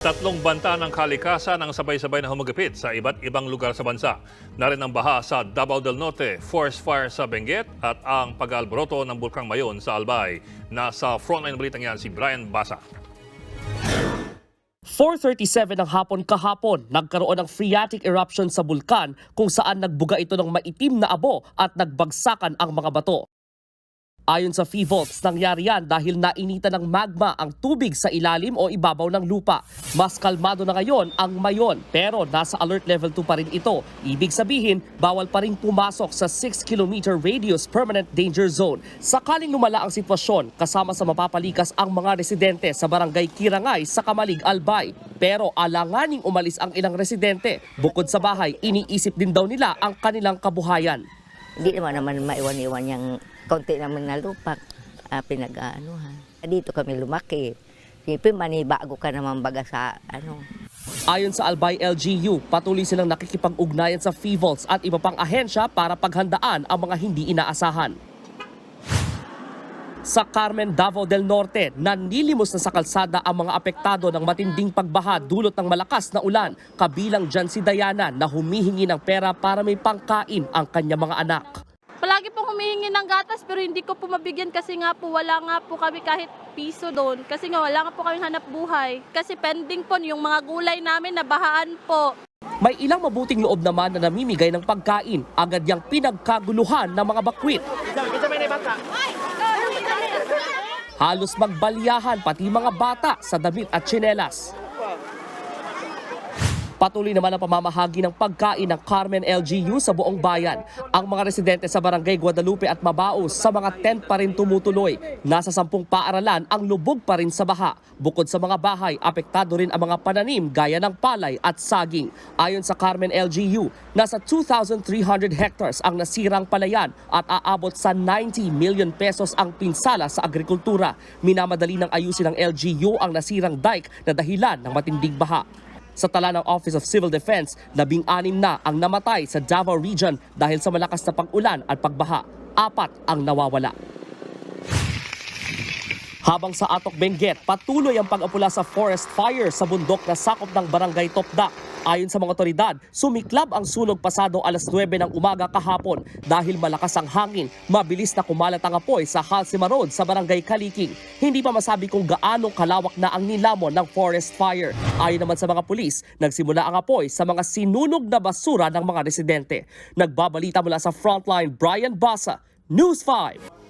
Tatlong banta ng kalikasan ang sabay-sabay na humagapit sa iba't ibang lugar sa bansa. Narin ang baha sa Davao del Norte, forest fire sa Benguet at ang pag-alboroto ng Bulkang Mayon sa Albay. Nasa frontline balitang yan si Brian Basa. 4.37 ng hapon kahapon, nagkaroon ng phreatic eruption sa bulkan kung saan nagbuga ito ng maitim na abo at nagbagsakan ang mga bato. Ayon sa FIVOLTS, nangyari yan dahil nainitan ng magma ang tubig sa ilalim o ibabaw ng lupa. Mas kalmado na ngayon ang mayon pero nasa alert level 2 pa rin ito. Ibig sabihin, bawal pa rin pumasok sa 6 km radius permanent danger zone. Sakaling lumala ang sitwasyon, kasama sa mapapalikas ang mga residente sa barangay Kirangay sa Kamalig, Albay. Pero alanganing umalis ang ilang residente. Bukod sa bahay, iniisip din daw nila ang kanilang kabuhayan. Hindi naman naman maiwan-iwan yung konti naman na lupa uh, pinag-aanuhan. Dito kami lumaki. Siyempre, manibago ka naman baga sa ano. Ayon sa Albay LGU, patuloy silang nakikipag-ugnayan sa FIVOLS at iba pang ahensya para paghandaan ang mga hindi inaasahan. Sa Carmen, Davao del Norte, nanlilimos na sa kalsada ang mga apektado ng matinding pagbaha dulot ng malakas na ulan. Kabilang dyan si Diana na humihingi ng pera para may pangkain ang kanyang mga anak. Palagi pong humihingi ng gatas pero hindi ko po mabigyan kasi nga po wala nga po kami kahit piso doon. Kasi nga wala nga po kami hanap buhay. Kasi pending po yung mga gulay namin nabahaan po. May ilang mabuting loob naman na namimigay ng pagkain. Agad yang pinagkaguluhan ng mga bakwit. Halos magbalyahan pati mga bata sa damit at tsinelas. Patuloy naman ang pamamahagi ng pagkain ng Carmen LGU sa buong bayan. Ang mga residente sa Barangay Guadalupe at Mabaos sa mga tent pa rin tumutuloy. Nasa sampung paaralan ang lubog pa rin sa baha. Bukod sa mga bahay, apektado rin ang mga pananim gaya ng palay at saging. Ayon sa Carmen LGU, nasa 2,300 hectares ang nasirang palayan at aabot sa 90 million pesos ang pinsala sa agrikultura. Minamadali ng ayusin ng LGU ang nasirang dike na dahilan ng matinding baha. Sa tala ng Office of Civil Defense, labing-anim na ang namatay sa Davao Region dahil sa malakas na pag-ulan at pagbaha. Apat ang nawawala. Habang sa Atok Benguet, patuloy ang pag-apula sa forest fire sa bundok na sakop ng barangay Topdak. Ayon sa mga otoridad, sumiklab ang sunog pasado alas 9 ng umaga kahapon dahil malakas ang hangin. Mabilis na kumalat ang apoy sa Halsima Road sa barangay Kaliking. Hindi pa masabi kung gaano kalawak na ang nilamon ng forest fire. Ayon naman sa mga pulis, nagsimula ang apoy sa mga sinunog na basura ng mga residente. Nagbabalita mula sa Frontline, Brian Basa, News 5.